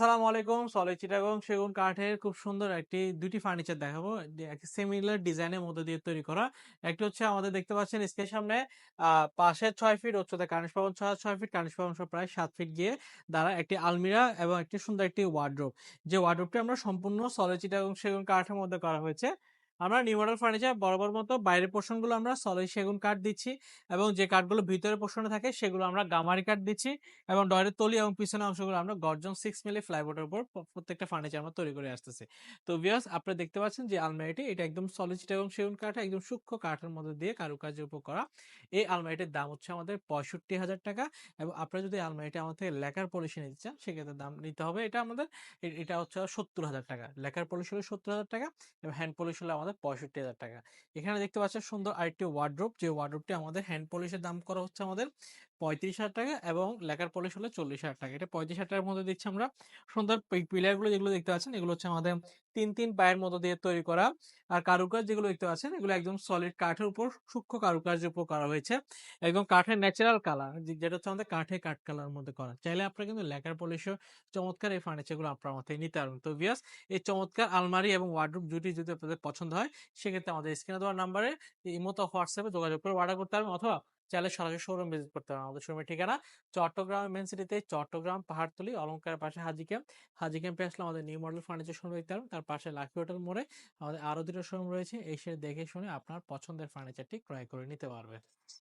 আসসালামু আলাইকুম সলে চিটাগং সেগুন কাঠের খুব সুন্দর একটি দুটি ফার্নিচার দেখাবো। একটি সিমিলার ডিজাইনের মধ্যে দিয়ে তৈরি করা। একটি হচ্ছে আমাদের দেখতে পাচ্ছেন স্কের সামনে পাশে ছয় ফিট উচ্চতা কানিশ পাবন ছয় ছয় ফিট কানিশ পাবন প্রায় সাত ফিট গিয়ে দ্বারা একটি আলমিরা এবং একটি সুন্দর একটি ওয়ার্ড্রোপ যে ওয়ার্ড্রোপটি আমরা সম্পূর্ণ সলে চিটাগং সেগুন কাঠের মধ্যে করা হয়েছে আমরা নিউ মডেল ফার্নিচার বরাবর মতো বাইরের পোর্শনগুলো আমরা সলিড সেগুন কাঠ দিচ্ছি এবং যে কাঠগুলো ভিতরের পোর্শনে থাকে সেগুলো আমরা গামারি কাঠ দিচ্ছি এবং ডয়ের তলি এবং পিছনের অংশগুলো আমরা গর্জন সিক্স মিলি ফ্লাইবোর্ডের উপর প্রত্যেকটা ফার্নিচার আমরা তৈরি করে আসতেছি। তো ভিউয়ার্স আপনারা দেখতে পাচ্ছেন যে আলমারিটি এটা একদম সলিড এবং সেগুন কাঠ, একদম সূক্ষ্ম কাঠের মধ্যে দিয়ে কারুকাজের উপর করা। এই আলমারিটির দাম হচ্ছে আমাদের পঁয়ষট্টি হাজার টাকা এবং আপনারা যদি আলমারিটি আমাদের থেকে লেকার পলিশি নিতে চান, সেক্ষেত্রে দাম নিতে হবে। এটা আমাদের এটা হচ্ছে সত্তর হাজার টাকা। লেকার পলিশ হলে সত্তর হাজার টাকা এবং হ্যান্ড পলিশ হলে আমাদের পঁয়ষট্টি হাজার টাকা। এখানে দেখতে পাচ্ছেন সুন্দর আরেকটি ওয়ার্ড্রোপ যে ওয়ার্ড্রোপটি আমাদের হ্যান্ড পলিশের দাম করা হচ্ছে আমাদের পঁয়ত্রিশ হাজার টাকা এবং লেকার পলিশ হলে চল্লিশ হাজার টাকা। এটা পঁয়ত্রিশ হাজার টাকার মধ্যে দিচ্ছি আমরা। সুন্দর পিলারগুলো যেগুলো দেখতে পাচ্ছেন, এগুলো হচ্ছে আমাদের তিন তিন পায়ের মতো দিয়ে তৈরি করা। আর কারুকাজ যেগুলো দেখতে পাচ্ছেন, এগুলো একদম সলিড কাঠের উপর, সূক্ষ্ম কারুকাজের উপর করা হয়েছে। একদম কাঠের ন্যাচারাল কালার যেটা হচ্ছে আমাদের কাঠের কাঠ কালার মধ্যে করা। চাইলে আপনারা কিন্তু লেকার পলিশও চমৎকার এই ফার্নিচারগুলো আপনার মধ্যে নিতে পারবেন। তো বিয়াস এই চমৎকার আলমারি এবং ওয়ার্ডরোব দুটি যদি আপনাদের পছন্দ হয়, সেক্ষেত্রে আমাদের স্ক্রিনে দেওয়ার নাম্বারে ইমোতো হোয়াটসঅ্যাপে যোগাযোগ করে অর্ডার করতে পারবেন অথবা চাইলে সরাসরি শোরুম ভিজিট করতে পারেন। আমাদের শোরুমের ঠিকানা চট্টগ্রাম মেন সিটিতে চট্টগ্রাম পাহাড়তলি অলঙ্কার পাশে হাজি ক্যাম্প হাজি ক্যাম্পে আসলে আমাদের নিউ মডেল ফার্নিচার শোরুম দেখতে পারেন তার পাশে লাকি হোটেল মোড়ে আমাদের আরও দুটো শোরুম রয়েছে। এসে দেখে শুনে আপনার পছন্দের ফার্নিচারটি ক্রয় করে নিতে পারবেন।